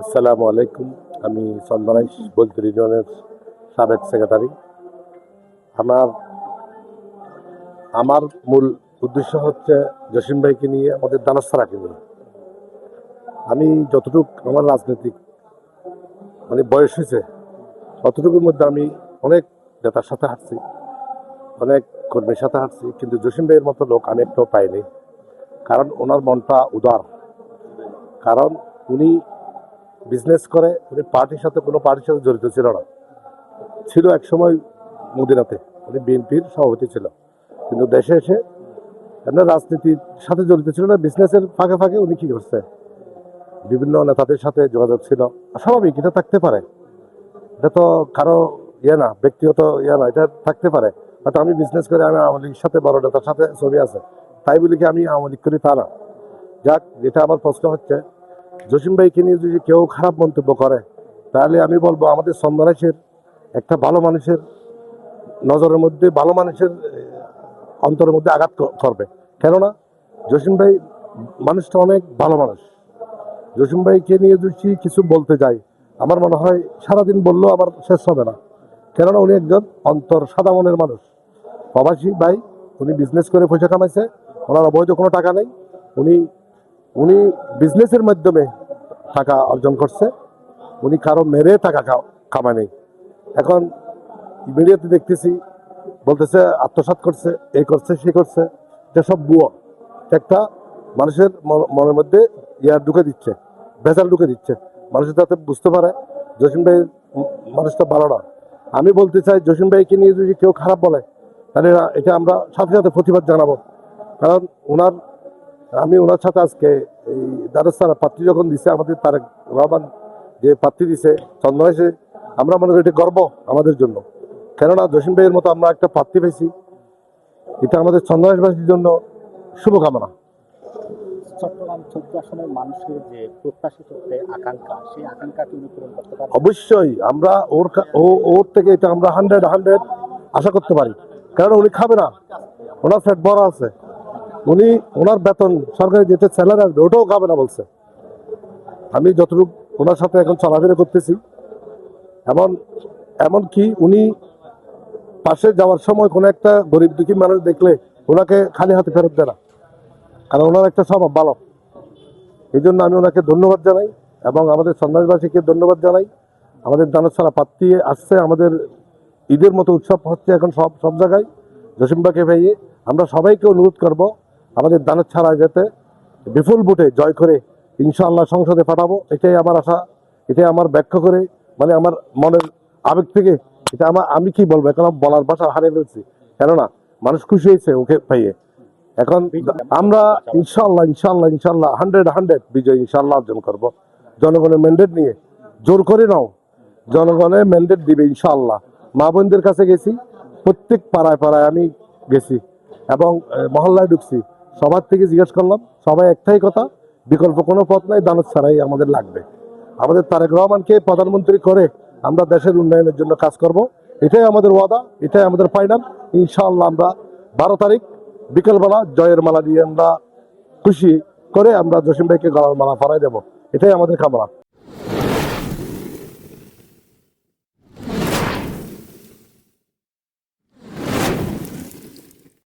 আসসালামু আলাইকুম। আমি চন্দনাই বলতির ইউনিয়নের সাবেক সেক্রেটারি। আমার আমার মূল উদ্দেশ্য হচ্ছে জসিম ভাইকে নিয়ে আমাদের দানাসারাকে নিয়ে আমি যতটুক আমার রাজনৈতিক মানে বয়স হয়েছে, ততটুকুর মধ্যে আমি অনেক নেতার সাথে হাঁটছি, অনেক কর্মীর সাথে হাঁটছি, কিন্তু জসিম ভাইয়ের মতো লোক আমি একটাও পাইনি। কারণ ওনার মনটা উদার। কারণ উনি বিজনেস করে, উনি পার্টির সাথে, কোনো পার্টির সাথে জড়িত ছিল না। ছিল এক সময় মদিনাতে, উনি বিএনপির সভাপতি ছিল। কিন্তু দেশে এসে রাজনীতির সাথে জড়িত ছিল না বিজনেসের ফাঁকে ফাঁকে উনি কি করছে? বিভিন্ন নেতাদের সাথে যোগাযোগ ছিল, স্বাভাবিক, এটা থাকতে পারে। এটা তো কারও ইয়ে না, ব্যক্তিগত ইয়ে না, এটা থাকতে পারে। হয়তো আমি বিজনেস করে, আমি আওয়ামী লীগের সাথে বড় নেতার সাথে ছবি আছে। তাই বলি কি আমি আওয়ামী লীগ করি তা না? যাক, যেটা আমার প্রশ্ন হচ্ছে জসিম ভাইকে নিয়ে যদি কেউ খারাপ মন্তব্য করে, তাহলে আমি বলব আমাদের সন্ধ্যারাসের একটা ভালো মানুষের নজরের মধ্যে, ভালো মানুষের অন্তরের মধ্যে আঘাত করবে। কেননা জসিম ভাই মানুষটা অনেক ভালো মানুষ। জসিম ভাইকে নিয়ে যদি কিছু বলতে যাই, আমার মনে হয় সারাদিন বললেও আমার শেষ হবে না। কেননা উনি একজন অন্তর সাদা মনের মানুষ। প্রবাসী ভাই, উনি বিজনেস করে পয়সা কামাইছে, ওনার অবৈধ কোনো টাকা নেই, উনি উনি বিজনেসের মাধ্যমে টাকা অর্জন করছে। উনি কারও মেরে টাকা কামায় এখন মিডিয়াতে দেখতেছি, বলতেছে আত্মসাৎ করছে এই করছে, সে করছে। এটা সব বুয়ো একটা মানুষের মনের মধ্যে ইয়ার ঢুকে দিচ্ছে, ভেজাল ঢুকে দিচ্ছে। মানুষের যাতে বুঝতে পারে, জসিম ভাই মানুষটা ভালো না। আমি বলতে চাই, জসিম ভাইকে নিয়ে যদি কেউ খারাপ বলে, তাহলে এটা আমরা সাথে সাথে প্রতিবাদ জানাব। কারণ ওনার আমি ওনার সাথে আজকে এই দ্বারস্থানা প্রার্থী যখন দিছে আমাদের তারেক রহমান যে প্রার্থী দিছে চন্দ্রমাসে আমরা মনে করি এটা গর্ব আমাদের জন্য। কেননা জসিম ভাইয়ের মতো আমরা একটা প্রার্থী পেয়েছি। এটা আমাদের চন্দ্রমাসবাসীর জন্য শুভকামনা। চট্টগ্রাম চোদ্দ আসনের মানুষের যে প্রত্যাশিত যে আকাঙ্ক্ষা সেই আকাঙ্ক্ষা তিনি পূরণ করতে পারবেন অবশ্যই আমরা ওর ও ওর থেকে এটা আমরা হান্ড্রেড হান্ড্রেড আশা করতে পারি। কারণ উনি খাবে না। ওনার ফ্যাট বড় আছে। উনি ওনার বেতন সরকারি যেটা স্যালারি আসবে, ওটাও খাবে না বলছে। আমি যতটুকু ওনার সাথে এখন চলাফেরা করতেছি এমন এমন কি উনি পাশে যাওয়ার সময় কোনো একটা গরিব দুঃখী মানুষ দেখলে ওনাকে খালি হাতে ফেরত দেয় না। কারণ ওনার একটা স্বভাব ভালো এই জন্য আমি ওনাকে ধন্যবাদ জানাই, এবং আমাদের সন্ন্যাসবাসীকে ধন্যবাদ জানাই। আমাদের দানসারা পাত্তি আসছে, আমাদের ঈদের মতো উৎসব হচ্ছে এখন সব সব জায়গায়। জসিমবাকে ভাইয়ে, আমরা সবাইকে অনুরোধ করব আমাদের দানের ছাড়া যাতে বিপুল ভোটে জয় করে ইনশাআল্লাহ সংসদে পাঠাবো, এটাই আমার আশা, এটাই আমার ব্যাখ্যা করে মানে আমার মনের আবেগ থেকে, এটা আমার, আমি কি বলব, এখন বলার ভাষা হারিয়ে ফেলছি, কেননা মানুষ খুশি হয়েছে ওকে পাইয়ে। এখন আমরা ইনশাল্লাহ ইনশাল্লাহ ইনশাল্লাহ হান্ড্রেড হান্ড্রেড বিজয় ইনশাল্লাহ অর্জন করব। জনগণের ম্যান্ডেট নিয়ে জোর করে নাও জনগণের ম্যান্ডেট দিবে ইনশাল্লাহ মা বোনদের কাছে গেছি, প্রত্যেক পাড়ায় পাড়ায় আমি গেছি এবং মহল্লায় ঢুকছি। সবার থেকে জিজ্ঞেস করলাম, সবাই একটাই কথা, বিকল্প কোনো পথ নাই দানত ছাড়াই আমাদের লাগবে। আমাদের তারেক রহমানকে প্রধানমন্ত্রী করে আমরা দেশের উন্নয়নের জন্য কাজ করব। এটাই আমাদের ওয়াদা, এটাই আমাদের ফাইনাল। ইনশাল্লাহ আমরা বারো তারিখ বিকেলবেলা জয়ের মালা দিয়ে আমরা খুশি করে আমরা জসিম ভাইকে গলার মালা ফরাই দেব। এটাই আমাদের কামনা।